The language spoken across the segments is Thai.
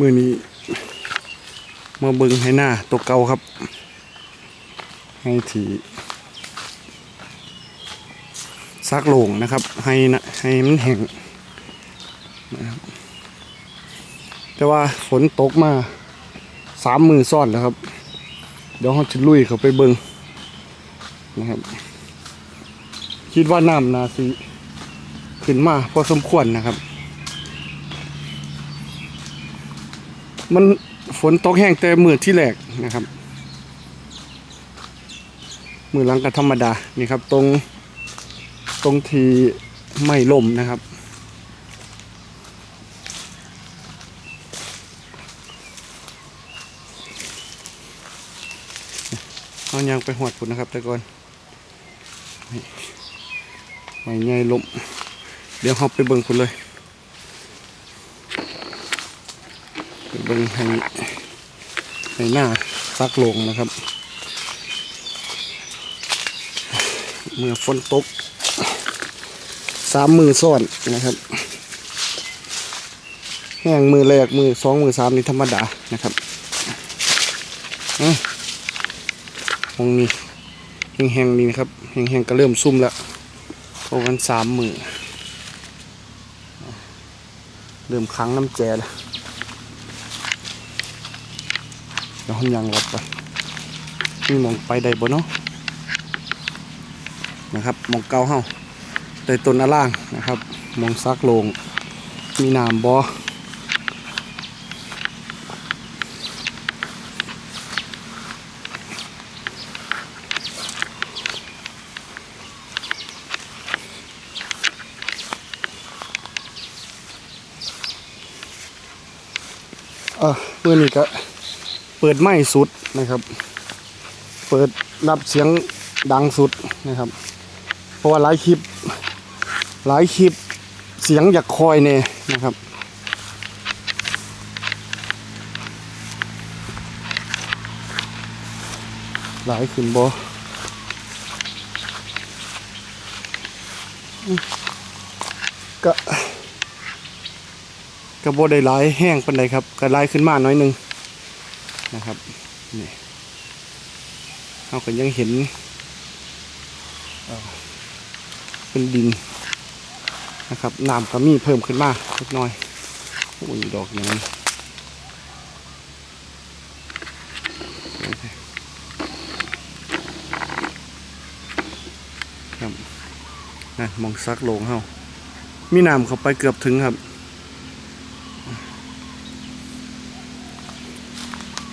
มือนี้ มาเบิ่งให้หน้าตัวเก่าครับ ให้ถีซักโหลงนะครับ ให้นะให้มันแห้งนะครับแต่ว่าฝนตกมาสามมือซ้อนแล้วครับ เดี๋ยวเขาจะลุยเขาไปเบิ่งนะครับ คิดว่าน้ำนาสีขึ้นมาพอสมควรนะครับ มันฝนตกแห้งแต่มือที่แรกนะครับ มือหลังก็ธรรมดานี่ครับ ตรงตรงทีไม่ลมนะครับ เอายางไปหวดพุ่นนะครับแต่ก่อนไม่ใหญ่ลมเดี๋ยวเราไปเบิ่งคุณเลย ไป เบิ่งให้ให้หน้าซักลงนะครับ เมื่อฝนตกสามมือซ้อนนะครับแห้งมือแรกมือสองมือสามนี่ธรรมดานะครับอะตรงนี้แห้งๆนี่นะครับแห้งๆก็เริ่มซุ่มแล้วเพราะมันสามมือเริ่มค้างน้ำแจแล้ว เดี๋ยวผมยังรับไปมีหมองไปได้บ่เนาะนะครับมองเกาเฮาได้ต้นอะล่างนะครับมองซักลงมีน้ำบอเออเมื่อนี้ก็ เปิดไม้สุดนะครับ เปิดรับเสียงดังสุดนะครับ เพราะว่าหลายคลิป หลายคลิปเสียงอยากคอยเนี่ยนะครับหลายขึ้นบอก็ก็บ่ได้หลายแห้งปานใดครับก็หลายขึ้นมาหน่อยนึง นะครับนี่เราก็ยังเห็นเป็นดินนะครับน้ำก็มีเพิ่มขึ้นมาเล็กน้อยโอ้ยดอกอย่างนี้ครับนั่นมองซักลงเฮามีน้ำเข้าไปเกือบถึงครับ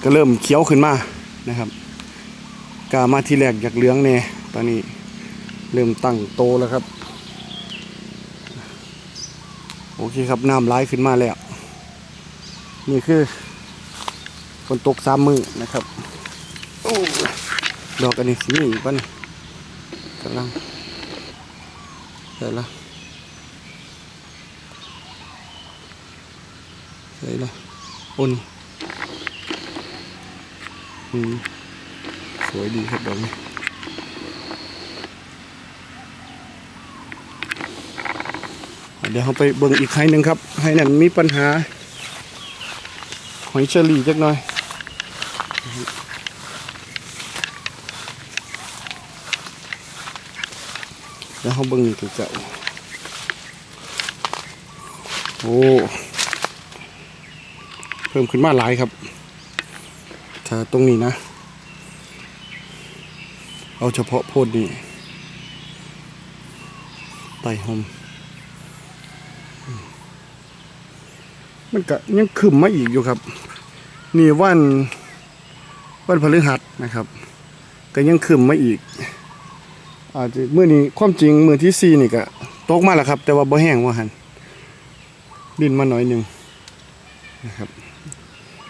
ก็เริ่มเขียวขึ้นมานะครับกามาที่แรกอยากเหลืองเนี่ยตอนนี้เริ่มตั้งโตแล้วครับ โอเคครับน้ำไหลขึ้นมาแล้ว นี่คือฝนตกสามมือนะครับโอ้ดอกอันนี้สีนี่อีกปั้นกำลังใส่ละใส่ละอุ่น อืมสวยดีครับดอกนี้เดี๋ยวเราไปเบิ่งอีกไห้หนึ่งครับไห้นั้นมีปัญหา หอยเชอรี่จักหน่อยเดี๋ยวเราเบิ่งนี่ตัวเก่าโอ้ เพิ่มขึ้นมาหลายครับาตรงนี้นะ เอาเฉพาะโพดนี่ไต่หอมมันก็ยังขึ้นมาอีกอยู่ครับ นี่วันวันพฤหัสนะครับ ก็ยังขึ้นมาอีก อาจจะเมื่อนี้ความจริงมือที่สี่นี่ก็ตกมาแล้วครับ แต่ว่าบ่แห้งว่าหันดินมาหน่อยหนึ่งนะครับ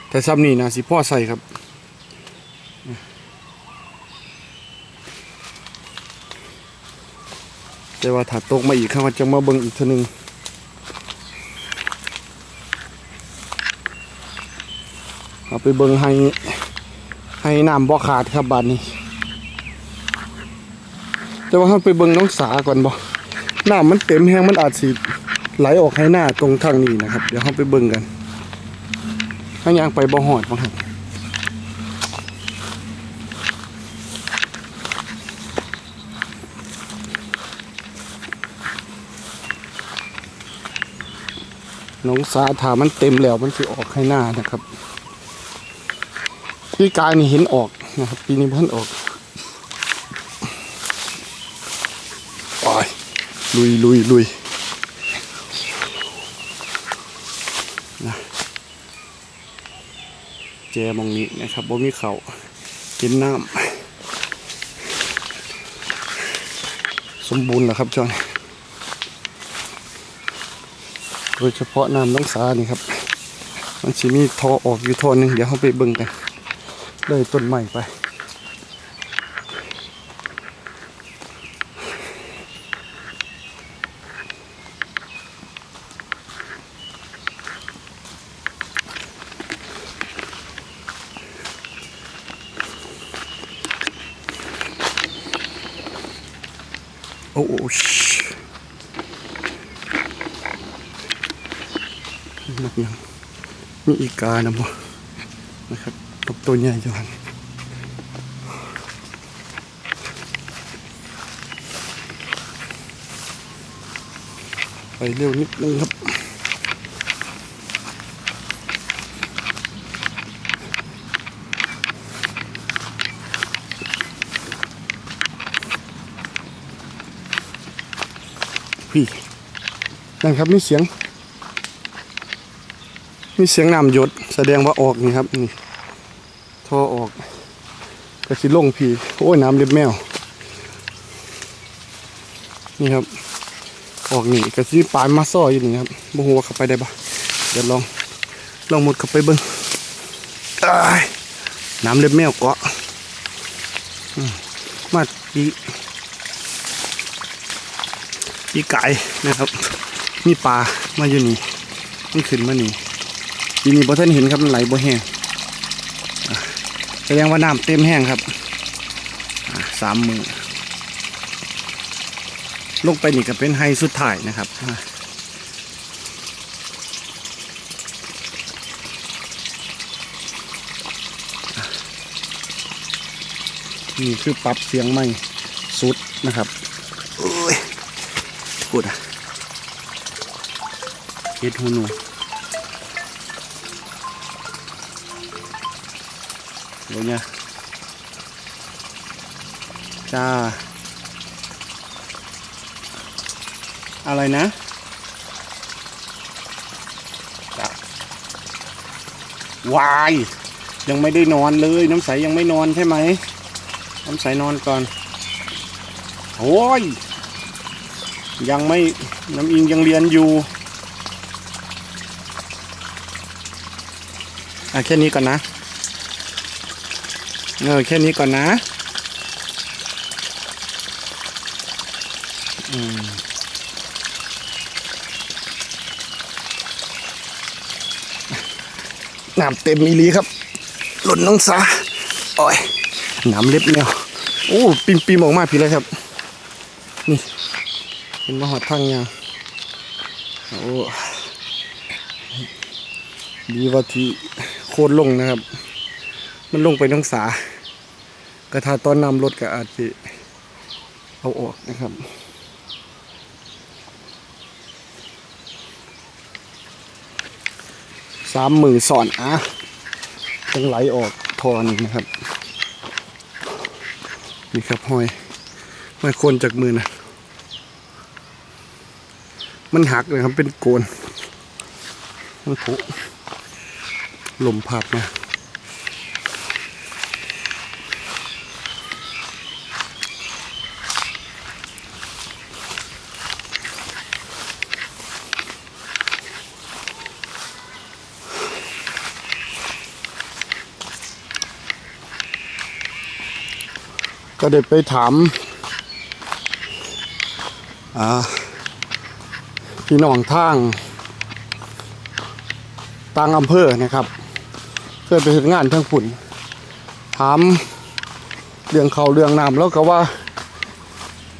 แต่ซ้ำนี่นะสิพ่อใส่ครับ แต่ว่าถ้าตกมาอีกข้าจะมาเบิ่งอีกทีนึงเอาไปเบิ่งให้ให้น้ำบ่ขาดครับบาดนี้ แต่ว่าเราไปเบิ่งน้องสาก่อนบ่น้ำมันเต็มแห้งมันอาจสิไหลออกให้หน้าตรงทางนี้นะครับ เดี๋ยวเราไปเบิ่งกันถ้ายังไปบ่หอดบ่ครับ น้องสาถามันเต็มแล้วมันสิออกให้หน้านะครับพี่กายนี่เห็นออกนะครับ ปีนี้เพิ่นออกโอ้ยลุยลุยลุยนะแจมองนี้นะครับบ่มีเขากินน้ำสมบูรณ์แล้วครับจอนโดยเฉพาะน้ำน้องสานี่ครับ มันสิมีท่อออกอยู่ท่อหนึงเดี๋ยวเราไปเบิ่งกันเลยต้นใหม่ไปโอ้โหชิ นกยังมีอีกานะบ่นะครับนกตัวใหญ่จังไปเร็วนิดนึงครับพี่นั่นครับมีเสียง มีเสียงน้ำหยดแสดงว่าออกนี่ครับนี่ท่อออกกระสิลงพีโอ้ยน้ำเล็บแมว นี่ครับ ออกนี่กระสิปลายมาซ้ออยู่นี่ครับบ่ฮู้ว่าเข้าไปได้ปะเดี๋ยวลองลองหมดเข้าไปเบิ่งอ้ายน้ำเล็บแมวเกาะมมาปีปีไก่นะครับ มีปลามาอยู่นี่มันขึ้นมานี่ ปีนี้บ่ท่านเห็นครับมันไหลบ่แห้งแสดงว่าน้ำเต็มแห้งครับสามมือลงไปนี่ก็เป็นไฮสุดท้ายนะครับนี่คือปรับเสียงไม่สุดนะครับโอ้ยพูดอะเฮ็ดหูหนู ดี๋ยวเนี่ยจ้า อะไรนะจ้าวาย ยังไม่ได้นอนเลย น้ำใสยังไม่นอนใช่ไหม น้ำใสนอนก่อน โอ้ย ยังไม่ น้ำอิงยังเรียนอยู่อะแค่นี้ก่อนนะ เออแค่นี้ก่อนนะ อืมน้ำเต็มอีลีครับ หล่นน้องสาโอ้ยน้ำเล็บแมวโอ้ปิมปิมออกมาพี่เลยครับ นี่เป็นมหอดทางยางโอ้ดีว่าที่โคตรลงนะครับ มันลงไปน้องสา กระทาตอนนำรถก็อาจจะเอาออกนะครับสามมือสอนอะต้องไหลออกทอนนะครับนี่ครับห้อยห้อยโคนจากมือนะมันหักเลยครับเป็นโกนมันผุลมพัดมา ก็ได้ไปถามพี่น้องทางต่างอำเภอนะครับ เคยไปเห็นงานทั้งฝุ่น ถามเรื่องเขาเรื่องน้ำแล้วก็ว่า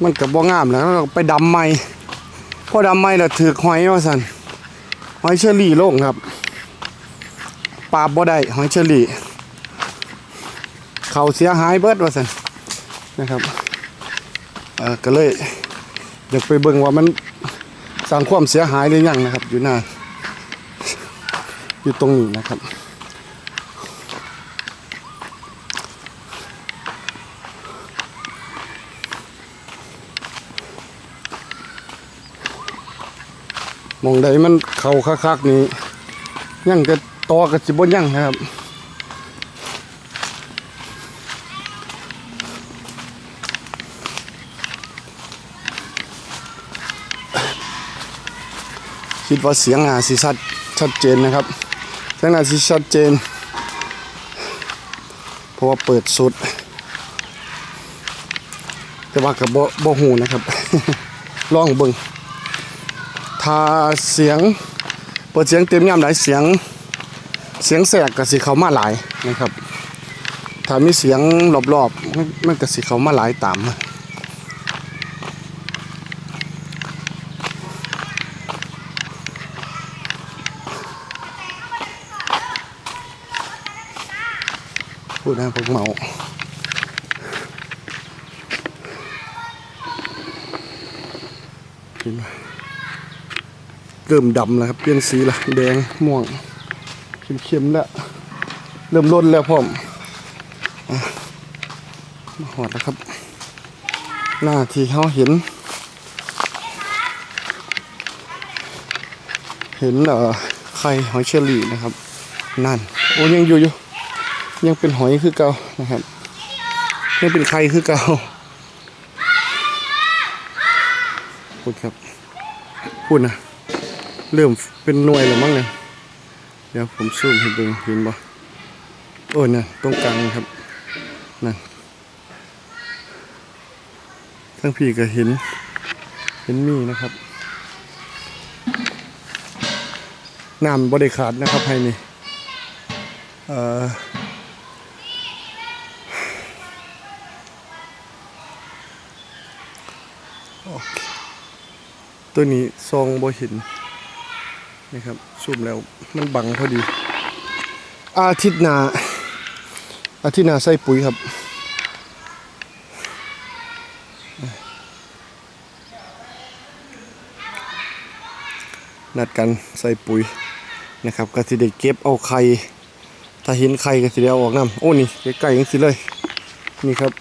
มันกับบ่งามแล้วเราไปดำไม้พอดำไม้แล้วถือหอยว่าสันหอยเชอรี่โล่งครับปาบบ่ได้หอยเชอรี่เขาเสียหายเบิดว่าซั่น นะครับเออก็เลยอยากไปเบิ่งว่ามันสร้างความเสียหายหรือยังนะครับ อยู่หน้าอยู่ตรงนี้นะครับมองใดมันเข้าคักๆนี่ยังจะตอกับสิบ่ยังนะครับ คิดว่าเสียงอาสิชัดชัดเจนนะครับเสียงอาสิชัดเจน เพราะว่าเปิดสุด แต่ว่ากับบ่บ่หูนะครับลองเบิ่งถ้าเสียงเปิดเสียงเต็มยามหลายเสียงเสียงแสกก็สิเขามาหลายนะครับถ้ามีเสียงรอบๆมันมันก็สิเขามาหลายตามมา พูดนะพวกเมาเริ่มดำแล้วครับ เปลี่ยนสีละแดงม่วงเข้มๆแล้วเริ่มล้นแล้วพ่อมมาหอดแล้วครับ หน้าที่เขาเห็น เห็นเอ่อไข่หอยเชอรี่นะครับ นั่น โอ้ยังอยู่อยู่ ยังเป็นหอยคือเก่านะครับยังเป็นไข่คือเก่าพูดครับพูดนะเริ่มเป็นหน่วยแล้วมั้งเนี่ยเดี๋ยวผมซูมให้ดูเห็นบ่โอ้ยน่ะตรงกลางครับนั่นทั้งพี่ก็เห็นเห็นมีนะครับน้ำบริขาดนะครับให้นี่เอ่อ ตัวนี้ซองบ่เห็นนะครับซูมแล้วมันบังพอดี อาทิตย์หนาอาทิตย์หนาใส่ปุ๋ยครับนัดกันใส่ปุ๋ยนะครับก็สิได้เก็บเอาไข่ถ้าเห็นไข่ก็สิได้เอาออกน้ำโอ้นี่ใกล้ๆยังสิเลย นี่ครับ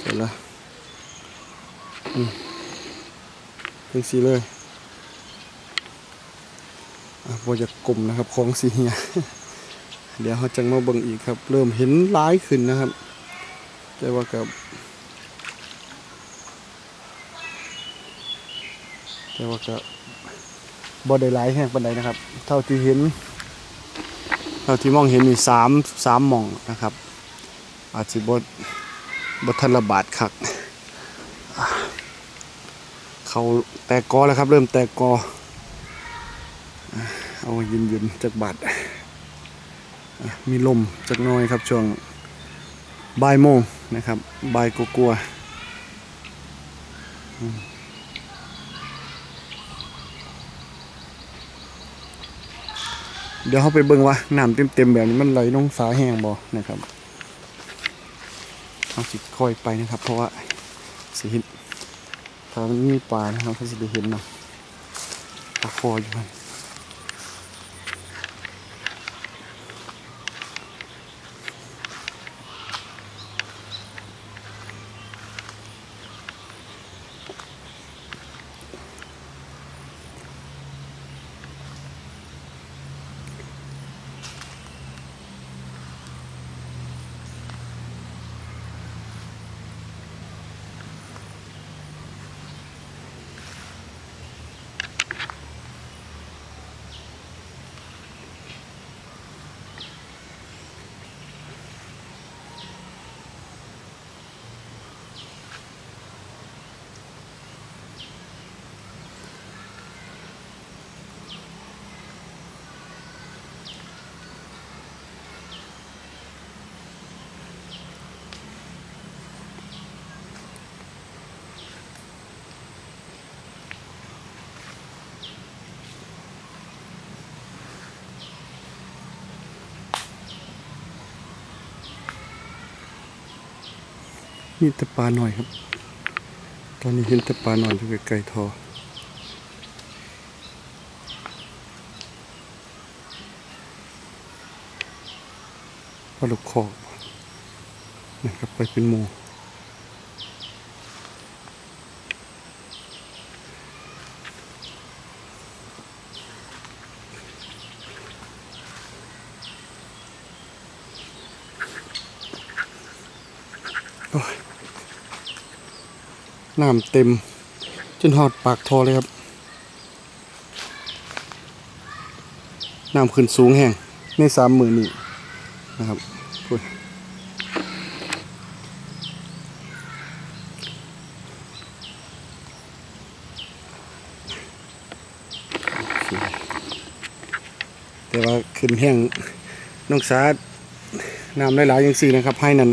เสร็จแล้ว เป็นสีเลยอะบจะกลมนะครับของสีเหียเดี๋ยวเขาจะมาเบิ่งอีกครับ เริ่มเห็นร้ายขึ้นนะครับ แต่ว่ากับ แต่ว่ากับ่ได้ร้ายแห้งปันใดนะครับ เท่าที่เห็น เท่าที่มองเห็นนี่สามสามมองนะครับ อาจจะบดบทันระบาดคัก เขาแตกกอแล้วครับ เริ่มแตกกอ เอาเย็นย็นๆจากบาดมีลมจากน้อยครับช่วงบ่ายโมงนะครับบ่ายกลัวๆเดี๋ยวเขาไปเบิ่งว่าน้ำเต็มๆแบบนี้มันไหลลงฝาแห้งบ่นะครับเอาสิค่อยไปนะครับ เพราะว่าสิห็น ถ้ามันมีปลานะครับเขาจะได้เห็นเนาะปลาคออยู่มัน มีแต่ปลาหน่อยครับ ตอนนี้เห็นแต่ปลาหน่อยอยู่ไกลๆทอปลาลูกคอกนะครับไปเป็นหมู น้ำเต็ม จนหอดปากทอเลยครับน้ำขึ้นสูงแห้งในสามมือนี่นะครับพูดแต่ว่าขึ้นแห้งน้องสาน้ำหลายๆอย่างสี่นะครับ ให้นั่น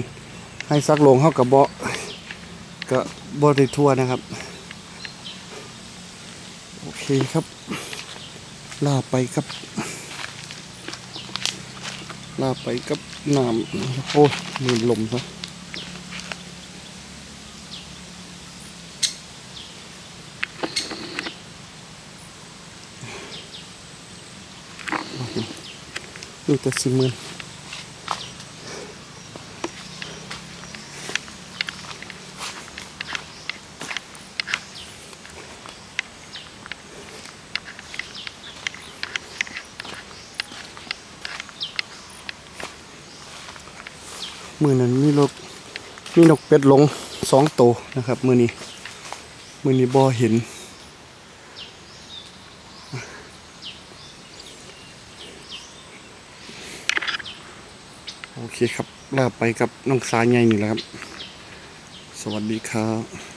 ให้ซักลงเข้ากับเบาะ ก็บ่ได้ทั่วนะครับ โอเคครับลาไปครับลาไปกับน้ำโอ้ยมือลมซะดูแต่สิมือ มือนั้นมีนกมีนกเป็ดหลงสองตัวนะครับ มือนี้ มือนี้บ่เห็น โอเคครับลาไปกับน้องสายใหญ่นี่แหละครับ สวัสดีครับ